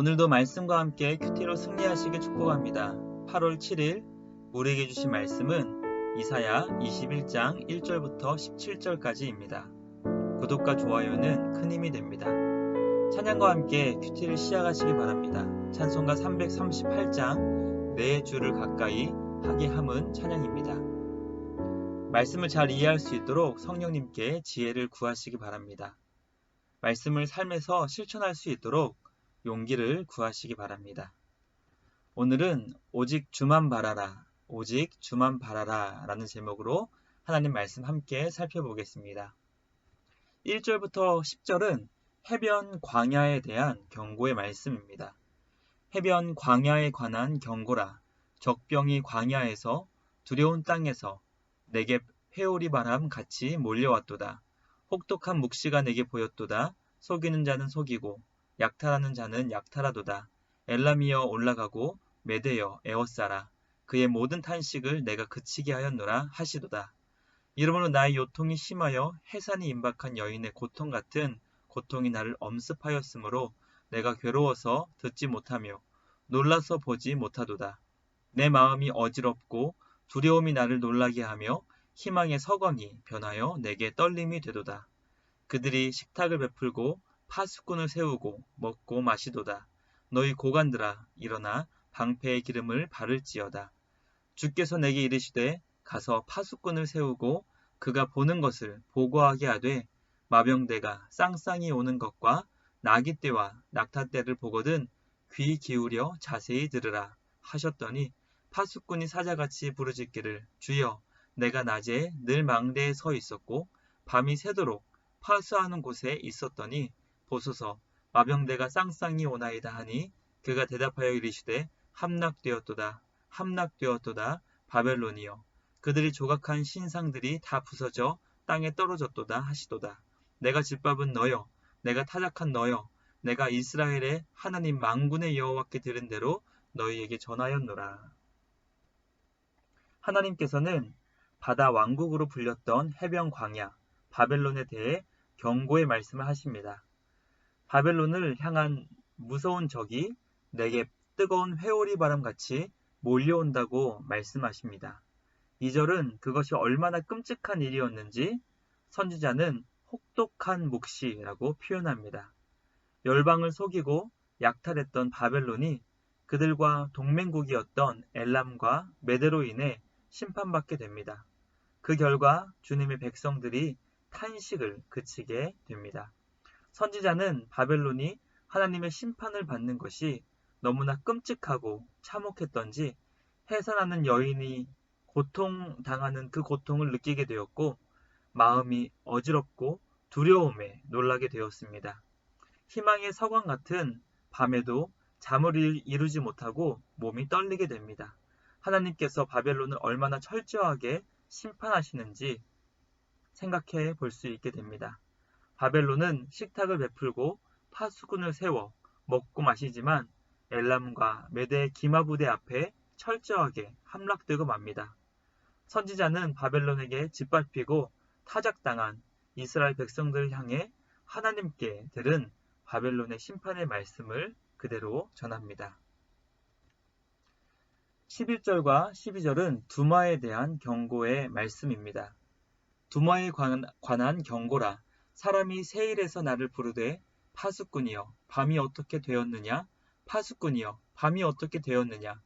오늘도 말씀과 함께 큐티로 승리하시길 축복합니다. 8월 7일 우리에게 주신 말씀은 이사야 21장 1절부터 17절까지입니다. 구독과 좋아요는 큰 힘이 됩니다. 찬양과 함께 큐티를 시작하시기 바랍니다. 찬송가 338장 내 주를 가까이 하게 함은 찬양입니다. 말씀을 잘 이해할 수 있도록 성령님께 지혜를 구하시기 바랍니다. 말씀을 삶에서 실천할 수 있도록 용기를 구하시기 바랍니다. 오늘은 오직 주만 바라라, 오직 주만 바라라 라는 제목으로 하나님 말씀 함께 살펴보겠습니다. 1절부터 10절은 해변 광야에 대한 경고의 말씀입니다. 해변 광야에 관한 경고라, 적병이 광야에서 두려운 땅에서 내게 회오리 바람 같이 몰려왔도다. 혹독한 묵시가 내게 보였도다. 속이는 자는 속이고 약탈하는 자는 약탈하도다. 엘라미여 올라가고 메데여 에워싸라. 그의 모든 탄식을 내가 그치게 하였노라 하시도다. 이러므로 나의 요통이 심하여 해산이 임박한 여인의 고통 같은 고통이 나를 엄습하였으므로 내가 괴로워서 듣지 못하며 놀라서 보지 못하도다. 내 마음이 어지럽고 두려움이 나를 놀라게 하며 희망의 서광이 변하여 내게 떨림이 되도다. 그들이 식탁을 베풀고 파수꾼을 세우고 먹고 마시도다. 너희 고관들아 일어나 방패의 기름을 바를지어다. 주께서 내게 이르시되 가서 파수꾼을 세우고 그가 보는 것을 보고하게 하되 마병대가 쌍쌍이 오는 것과 나기 때와 낙타 때를 보거든 귀 기울여 자세히 들으라 하셨더니 파수꾼이 사자같이 부르짖기를 주여 내가 낮에 늘 망대에 서 있었고 밤이 새도록 파수하는 곳에 있었더니 보소서. 마병대가 쌍쌍이 오나이다 하니 그가 대답하여 이르시되 함락되었도다. 함락되었도다 바벨론이여. 그들이 조각한 신상들이 다 부서져 땅에 떨어졌도다 하시도다. 내가 집밥은 너여 내가 타작한 너여 내가 이스라엘의 하나님 망군의 여호와께 들은 대로 너희에게 전하였노라. 하나님께서는 바다 왕국으로 불렸던 해변 광야 바벨론에 대해 경고의 말씀을 하십니다. 바벨론을 향한 무서운 적이 내게 뜨거운 회오리 바람 같이 몰려온다고 말씀하십니다. 이 절은 그것이 얼마나 끔찍한 일이었는지 선지자는 혹독한 묵시라고 표현합니다. 열방을 속이고 약탈했던 바벨론이 그들과 동맹국이었던 엘람과 메데로 인해 심판받게 됩니다. 그 결과 주님의 백성들이 탄식을 그치게 됩니다. 선지자는 바벨론이 하나님의 심판을 받는 것이 너무나 끔찍하고 참혹했던지 해산하는 여인이 고통 당하는 그 고통을 느끼게 되었고 마음이 어지럽고 두려움에 놀라게 되었습니다. 희망의 서광 같은 밤에도 잠을 이루지 못하고 몸이 떨리게 됩니다. 하나님께서 바벨론을 얼마나 철저하게 심판하시는지 생각해 볼 수 있게 됩니다. 바벨론은 식탁을 베풀고 파수꾼을 세워 먹고 마시지만 엘람과 메대의 기마 부대 앞에 철저하게 함락되고 맙니다. 선지자는 바벨론에게 짓밟히고 타작당한 이스라엘 백성들을 향해 하나님께 들은 바벨론의 심판의 말씀을 그대로 전합니다. 11절과 12절은 두마에 대한 경고의 말씀입니다. 두마에 관한 경고라 사람이 세일에서 나를 부르되 파수꾼이여 밤이 어떻게 되었느냐? 파수꾼이여 밤이 어떻게 되었느냐?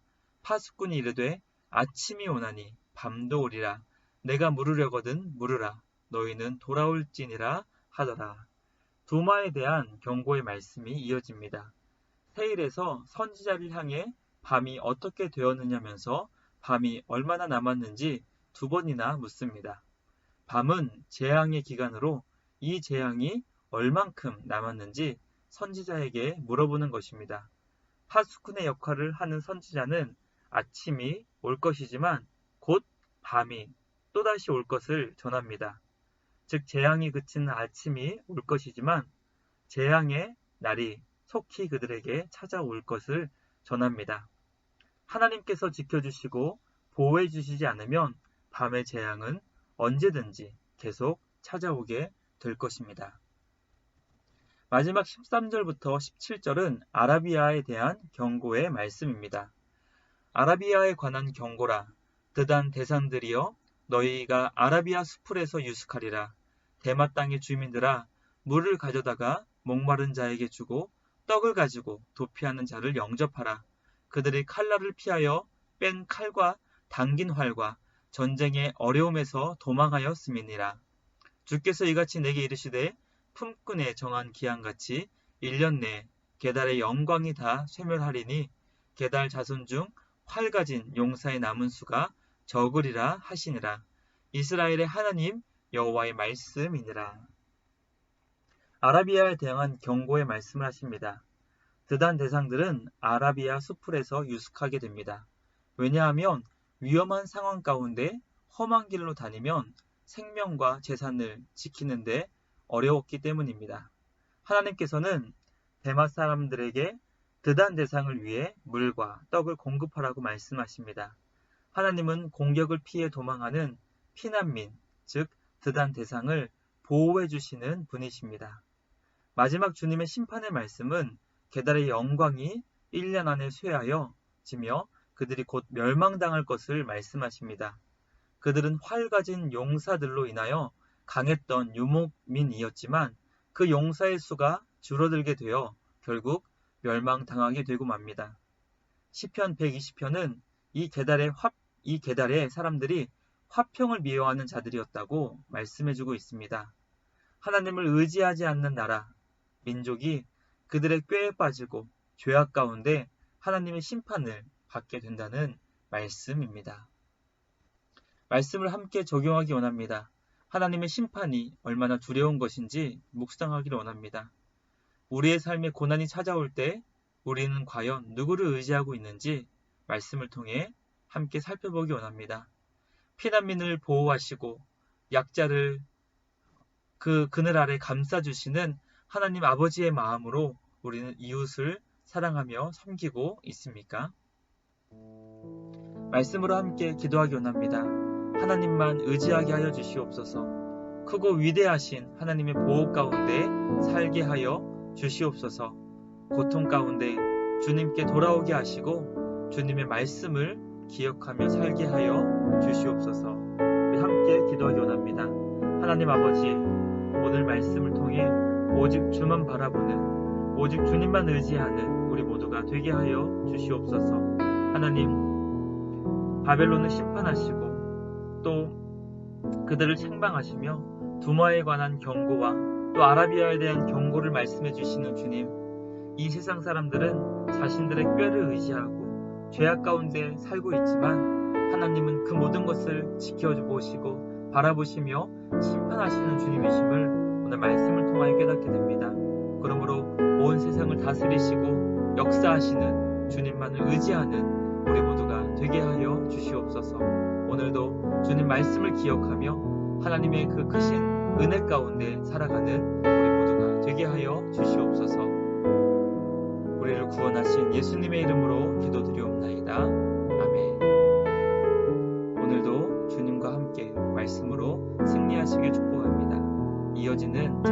파수꾼이 이르되 아침이 오나니 밤도 오리라. 내가 물으려거든 물으라. 너희는 돌아올지니라 하더라. 두마에 대한 경고의 말씀이 이어집니다. 세일에서 선지자를 향해 밤이 어떻게 되었느냐면서 밤이 얼마나 남았는지 두 번이나 묻습니다. 밤은 재앙의 기간으로 이 재앙이 얼만큼 남았는지 선지자에게 물어보는 것입니다. 파수꾼의 역할을 하는 선지자는 아침이 올 것이지만 곧 밤이 또다시 올 것을 전합니다. 즉 재앙이 그치는 아침이 올 것이지만 재앙의 날이 속히 그들에게 찾아올 것을 전합니다. 하나님께서 지켜주시고 보호해 주시지 않으면 밤의 재앙은 언제든지 계속 찾아오게 될 것입니다. 마지막 13절부터 17절은 아라비아에 대한 경고의 말씀입니다. 아라비아에 관한 경고라. 드단 대산들이여 너희가 아라비아 수풀에서 유숙하리라. 대마 땅의 주민들아 물을 가져다가 목마른 자에게 주고 떡을 가지고 도피하는 자를 영접하라. 그들이 칼날을 피하여 뺀 칼과 당긴 활과 전쟁의 어려움에서 도망하였음이니라. 주께서 이같이 내게 이르시되 품꾼에 정한 기한같이 1년 내에 게달의 영광이 다 쇠멸하리니 게달 자손 중 활 가진 용사의 남은 수가 적으리라 하시니라. 이스라엘의 하나님 여호와의 말씀이니라. 아라비아에 대한 경고의 말씀을 하십니다. 드단 대상들은 아라비아 수풀에서 유숙하게 됩니다. 왜냐하면 위험한 상황 가운데 험한 길로 다니면 생명과 재산을 지키는데 어려웠기 때문입니다. 하나님께서는 대마 사람들에게 드단 대상을 위해 물과 떡을 공급하라고 말씀하십니다. 하나님은 공격을 피해 도망하는 피난민, 즉 드단 대상을 보호해 주시는 분이십니다. 마지막 주님의 심판의 말씀은 게달의 영광이 1년 안에 쇠하여 지며 그들이 곧 멸망당할 것을 말씀하십니다. 그들은 활 가진 용사들로 인하여 강했던 유목민이었지만 그 용사의 수가 줄어들게 되어 결국 멸망당하게 되고 맙니다. 시편 120편은 이 계달의 화, 이 계달의 사람들이 화평을 미워하는 자들이었다고 말씀해주고 있습니다. 하나님을 의지하지 않는 나라, 민족이 그들의 꾀에 빠지고 죄악 가운데 하나님의 심판을 받게 된다는 말씀입니다. 말씀을 함께 적용하기 원합니다. 하나님의 심판이 얼마나 두려운 것인지 묵상하기를 원합니다. 우리의 삶에 고난이 찾아올 때 우리는 과연 누구를 의지하고 있는지 말씀을 통해 함께 살펴보기 원합니다. 피난민을 보호하시고 약자를 그 그늘 아래 감싸주시는 하나님 아버지의 마음으로 우리는 이웃을 사랑하며 섬기고 있습니까? 말씀으로 함께 기도하기 원합니다. 하나님만 의지하게 하여 주시옵소서. 크고 위대하신 하나님의 보호 가운데 살게 하여 주시옵소서. 고통 가운데 주님께 돌아오게 하시고 주님의 말씀을 기억하며 살게 하여 주시옵소서. 우리 함께 기도하기 원합니다. 하나님 아버지, 오늘 말씀을 통해 오직 주만 바라보는 오직 주님만 의지하는 우리 모두가 되게 하여 주시옵소서. 하나님, 바벨론을 심판하시고 또 그들을 책망하시며 두마에 관한 경고와 또 아라비아에 대한 경고를 말씀해 주시는 주님, 이 세상 사람들은 자신들의 꾀를 의지하고 죄악 가운데 살고 있지만 하나님은 그 모든 것을 지켜보시고 바라보시며 심판하시는 주님이심을 오늘 말씀을 통하여 깨닫게 됩니다. 그러므로 온 세상을 다스리시고 역사하시는 주님만을 의지하는 우리 모두가 되게 하여 주시옵소서. 오늘도 주님 말씀을 기억하며 하나님의 그 크신 은혜 가운데 살아가는 우리 모두가 되게 하여 주시옵소서. 우리를 구원하신 예수님의 이름으로 기도드리옵나이다. 아멘. 오늘도 주님과 함께 말씀으로 승리하시길 축복합니다. 이어지는